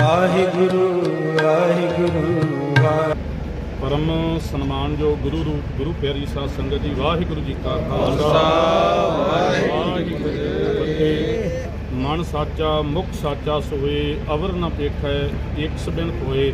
ਵਾਹਿਗੁਰੂ ਵਾਹਿਗੁਰੂ ਵਾਹਿ ਪਰਮ ਸਨਮਾਨਯੋਗ ਗੁਰੂ ਰੂਪ ਗੁਰੂ ਪਿਆਰੀ ਸਾਧ ਸੰਗਤ ਜੀ ਵਾਹਿਗੁਰੂ ਜੀ ਕਾ ਖਾਲਸਾ। ਵਾਹਿਗੁਰੂ ਜੀ ਕੀ ਫਤਿਹ। ਮਨ ਸਾਚਾ ਮੁਖ ਸਾਚਾ ਸੋਏ ਅਵਰ ਨ ਪੇਖੈ ਇਕ ਸਬਿਨ ਕੋਏ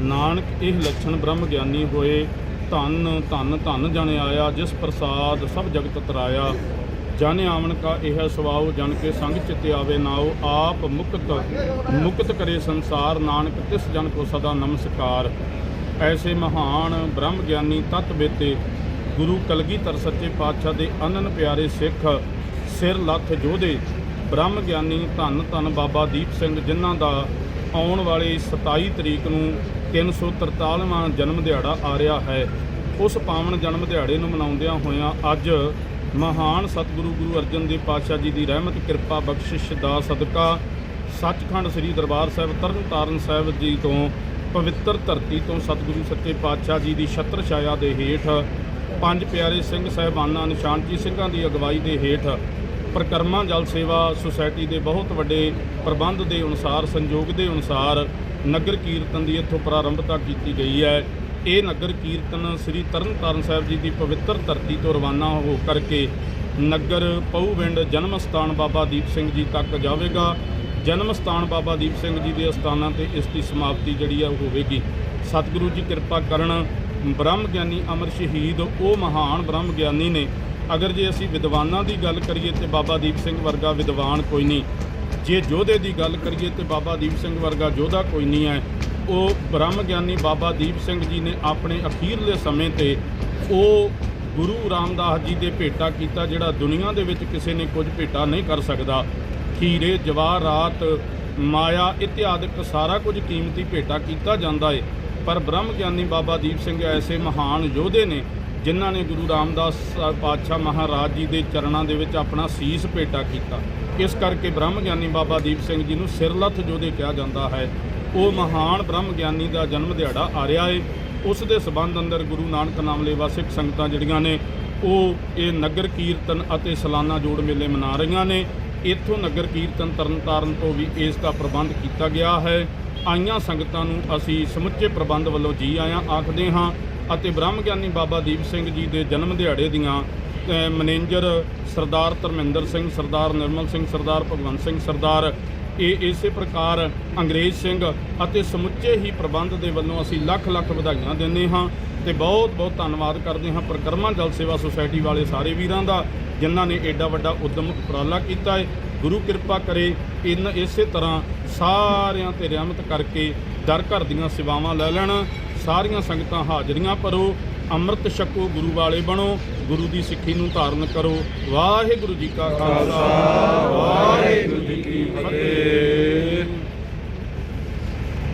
ਨਾਨਕ ਇਹ ਲਛਣ ਬ੍ਰਹਮ ਗਿਆਨੀ ਹੋਏ। ਧੰਨ ਧੰਨ ਧੰਨ ਜਨ ਆਇਆ ਜਿਸ ਪ੍ਰਸਾਦ ਸਭ ਜਗਤ ਤਰਾਇਆ। ਜਨ ਆਵਣ ਕਾ ਇਹ ਸੁਭਾਉ ਜਨ ਕੇ ਸੰਗ ਚਿਤ ਆਵੇ ਨਾਉ, ਆਪ ਮੁਕਤ ਮੁਕਤ ਕਰੇ ਸੰਸਾਰ, ਨਾਨਕ ਤਿਸ ਜਨ ਕੋ ਸਦਾ ਨਮਸਕਾਰ। ਐਸੇ ਮਹਾਨ ਬ੍ਰਹਮ ਗਿਆਨੀ ਤਤ ਬੇਤੇ, ਗੁਰੂ ਕਲਗੀਧਰ ਸੱਚੇ ਪਾਤਸ਼ਾਹ ਦੇ ਅਨਨ ਪਿਆਰੇ ਸਿੱਖ, ਸਿਰ ਲੱਥ ਜੋਧੇ, ਬ੍ਰਹਮ ਗਿਆਨੀ ਧੰਨ ਧੰਨ ਬਾਬਾ ਦੀਪ ਸਿੰਘ ਜਿਨ੍ਹਾਂ ਦਾ ਆਉਣ ਵਾਲੀ 27 ਤਰੀਕ ਨੂੰ 343ਵਾਂ ਜਨਮ ਦਿਹਾੜਾ ਆ ਰਿਹਾ ਹੈ। ਉਸ ਪਾਵਨ ਜਨਮ ਦਿਹਾੜੇ ਨੂੰ ਮਨਾਉਂਦਿਆਂ ਹੋਇਆਂ ਅੱਜ ਮਹਾਨ ਸਤਿਗੁਰੂ ਗੁਰੂ ਅਰਜਨ ਦੇਵ ਪਾਤਸ਼ਾਹ ਜੀ ਦੀ ਰਹਿਮਤ, ਕਿਰਪਾ, ਬਖਸ਼ਿਸ਼ ਦਾ ਸਦਕਾ ਸੱਚਖੰਡ ਸ੍ਰੀ ਦਰਬਾਰ ਸਾਹਿਬ, ਤਰਨਤਾਰਨ ਸਾਹਿਬ ਜੀ ਤੋਂ, ਪਵਿੱਤਰ ਧਰਤੀ ਤੋਂ ਸਤਿਗੁਰੂ ਸੱਚੇ ਪਾਤਸ਼ਾਹ ਜੀ ਦੀ ਛਤਰ ਛਾਇਆ ਦੇ ਹੇਠ, ਪੰਜ ਪਿਆਰੇ ਸਿੰਘ ਸਾਹਿਬਾਨਾਂ, ਨਿਸ਼ਾਨਜੀ ਸਿੰਘਾਂ ਦੀ ਅਗਵਾਈ ਦੇ ਹੇਠ, ਪ੍ਰਕਰਮਾ ਜਲ ਸੇਵਾ ਸੁਸਾਇਟੀ ਦੇ ਬਹੁਤ ਵੱਡੇ ਪ੍ਰਬੰਧ ਦੇ ਅਨੁਸਾਰ, ਸੰਯੋਗ ਦੇ ਅਨੁਸਾਰ ਨਗਰ ਕੀਰਤਨ ਦੀ ਇੱਥੋਂ ਪ੍ਰਾਰੰਭਤਾ ਕੀਤੀ ਗਈ ਹੈ। ਇਹ ਨਗਰ ਕੀਰਤਨ ਸ੍ਰੀ ਤਰਨਤਾਰਨ ਸਾਹਿਬ ਜੀ ਦੀ ਪਵਿੱਤਰ ਧਰਤੀ ਤੋਂ ਰਵਾਨਾ ਹੋ ਕਰਕੇ ਨਗਰ ਪਊਵਿੰਡ ਜਨਮ ਸਥਾਨ ਬਾਬਾ ਦੀਪ ਸਿੰਘ ਜੀ ਤੱਕ ਜਾਵੇਗਾ। ਜਨਮ ਸਥਾਨ ਬਾਬਾ ਦੀਪ ਸਿੰਘ ਜੀ ਦੇ ਅਸਥਾਨਾਂ ਤੇ ਇਸ ਦੀ ਸਮਾਪਤੀ ਜਿਹੜੀ ਆ ਉਹ ਹੋਵੇਗੀ। ਸਤਿਗੁਰੂ ਜੀ ਕਿਰਪਾ ਕਰਨ, ਬ੍ਰਹਮ ਗਿਆਨੀ ਅਮਰ ਸ਼ਹੀਦ, ਉਹ ਮਹਾਨ ਬ੍ਰਹਮ ਗਿਆਨੀ ਨੇ। ਅਗਰ ਜੇ ਅਸੀਂ ਵਿਦਵਾਨਾਂ ਦੀ ਗੱਲ ਕਰੀਏ ਤੇ ਬਾਬਾ ਦੀਪ ਸਿੰਘ ਵਰਗਾ ਵਿਦਵਾਨ ਕੋਈ ਨਹੀਂ। ਜੇ ਯੋਧੇ ਦੀ ਗੱਲ ਕਰੀਏ ਤੇ ਬਾਬਾ ਦੀਪ ਸਿੰਘ ਵਰਗਾ ਯੋਧਾ ਕੋਈ ਨਹੀਂ ਹੈ। ਉਹ ਬ੍ਰਹਮ ਗਿਆਨੀ ਬਾਬਾ ਦੀਪ ਸਿੰਘ ਜੀ ਨੇ ਆਪਣੇ ਅਖੀਰਲੇ ਸਮੇਂ ਤੇ ਉਹ ਗੁਰੂ ਰਾਮਦਾਸ ਜੀ ਦੇ ਭੇਟਾ ਕੀਤਾ, ਜਿਹੜਾ ਦੁਨੀਆ ਦੇ ਵਿੱਚ ਕਿਸੇ ਨੇ ਕੁਝ ਭੇਟਾ ਨਹੀਂ ਕਰ ਸਕਦਾ। ਹੀਰੇ ਜਵਾਹਰਾਤ ਮਾਇਆ ਇਤਿਆਦਿਕ ਸਾਰਾ ਕੁਝ ਕੀਮਤੀ ਭੇਟਾ ਕੀਤਾ ਜਾਂਦਾ ਏ। ਪਰ ਬ੍ਰਹਮ ਗਿਆਨੀ ਬਾਬਾ ਦੀਪ ਸਿੰਘ ਐਸੇ ਮਹਾਨ ਯੋਧੇ ਨੇ, ਜਿਨ੍ਹਾਂ ਨੇ ਗੁਰੂ ਰਾਮਦਾਸ ਪਾਤਸ਼ਾਹ ਮਹਾਰਾਜ ਜੀ ਦੇ ਚਰਨਾਂ ਦੇ ਵਿੱਚ ਆਪਣਾ ਸੀਸ ਭੇਟਾ ਕੀਤਾ। ਇਸ ਕਰਕੇ ਬ੍ਰਹਮ ਗਿਆਨੀ ਬਾਬਾ ਦੀਪ ਸਿੰਘ ਜੀ ਨੂੰ ਸਿਰਲੱਥ ਯੋਧੇ ਕਿਹਾ ਜਾਂਦਾ ਹੈ। ਉਹ ਮਹਾਨ ਬ੍ਰਹਮ ਗਿਆਨੀ ਦਾ ਜਨਮ ਦਿਹਾੜਾ ਆ ਰਿਹਾ ਏ। ਉਸ ਦੇ ਸਬੰਧ ਅੰਦਰ ਗੁਰੂ ਨਾਨਕ ਨਾਮ ਲੇਵਾ ਸਿੱਖ ਸੰਗਤਾਂ ਜਿਹੜੀਆਂ ਨੇ, ਉਹ ਇਹ ਨਗਰ ਕੀਰਤਨ ਅਤੇ ਸਾਲਾਨਾ ਜੋੜ ਮੇਲੇ ਮਨਾ ਰਹੀਆਂ ਨੇ। ਇੱਥੋਂ ਨਗਰ ਕੀਰਤਨ ਤਰਨਤਾਰਨ ਤੋਂ ਵੀ ਇਸ ਦਾ ਪ੍ਰਬੰਧ ਕੀਤਾ ਗਿਆ ਹੈ। ਆਈਆਂ ਸੰਗਤਾਂ ਨੂੰ ਅਸੀਂ ਸਮੁੱਚੇ ਪ੍ਰਬੰਧ ਵੱਲੋਂ ਜੀ ਆਇਆਂ, ਆਖਦੇ ਹਾਂ ਅਤੇ ਬ੍ਰਹਮ ਗਿਆਨੀ ਬਾਬਾ ਦੀਪ ਸਿੰਘ ਜੀ ਦੇ ਜਨਮ ਦਿਹਾੜੇ ਦੀਆਂ ਮੈਨੇਜਰ ਸਰਦਾਰ ਧਰਮਿੰਦਰ ਸਿੰਘ, ਸਰਦਾਰ ਨਿਰਮਲ ਸਿੰਘ, ਸਰਦਾਰ ਭਗਵੰਤ ਸਿੰਘ, ਸਰਦਾਰ ਇਹ ਇਸੇ ਪ੍ਰਕਾਰ ਅੰਗਰੇਜ਼ ਸਿੰਘ ਅਤੇ ਸਮੁੱਚੇ ਹੀ ਪ੍ਰਬੰਧ ਦੇ ਵੱਲੋਂ ਅਸੀਂ ਲੱਖ ਲੱਖ ਵਧਾਈਆਂ ਦਿੰਦੇ ਹਾਂ ਤੇ ਬਹੁਤ ਬਹੁਤ ਧੰਨਵਾਦ ਕਰਦੇ ਹਾਂ ਪ੍ਰਕਰਮਾ ਜਲ ਸੇਵਾ ਸੁਸਾਇਟੀ ਵਾਲੇ ਸਾਰੇ ਵੀਰਾਂ ਦਾ, ਜਿਨ੍ਹਾਂ ਨੇ ਐਡਾ ਵੱਡਾ ਉਦਮ ਉਪਰਾਲਾ ਕੀਤਾ ਹੈ। ਗੁਰੂ ਕਿਰਪਾ ਕਰੇ ਇਨ ਇਸੇ ਤਰ੍ਹਾਂ ਸਾਰਿਆਂ ਤੇ ਰਹਿਮਤ ਕਰਕੇ ਦਰ ਘਰ ਦੀਆਂ ਸੇਵਾਵਾਂ ਲੈ ਲੈਣ, ਸਾਰੀਆਂ ਸੰਗਤਾਂ ਹਾਜ਼ਰੀਆਂ ਭਰੋ ਅੰਮ੍ਰਿਤ ਛਕੋ, ਗੁਰੂ ਵਾਲੇ ਬਣੋ, ਗੁਰੂ ਦੀ ਸਿੱਖੀ ਨੂੰ ਧਾਰਨ ਕਰੋ। ਵਾਹਿਗੁਰੂ ਜੀ ਕਾ ਖਾਲਸਾ, ਵਾਹਿਗੁਰੂ ਜੀ ਕੀ ਫਤਿਹ।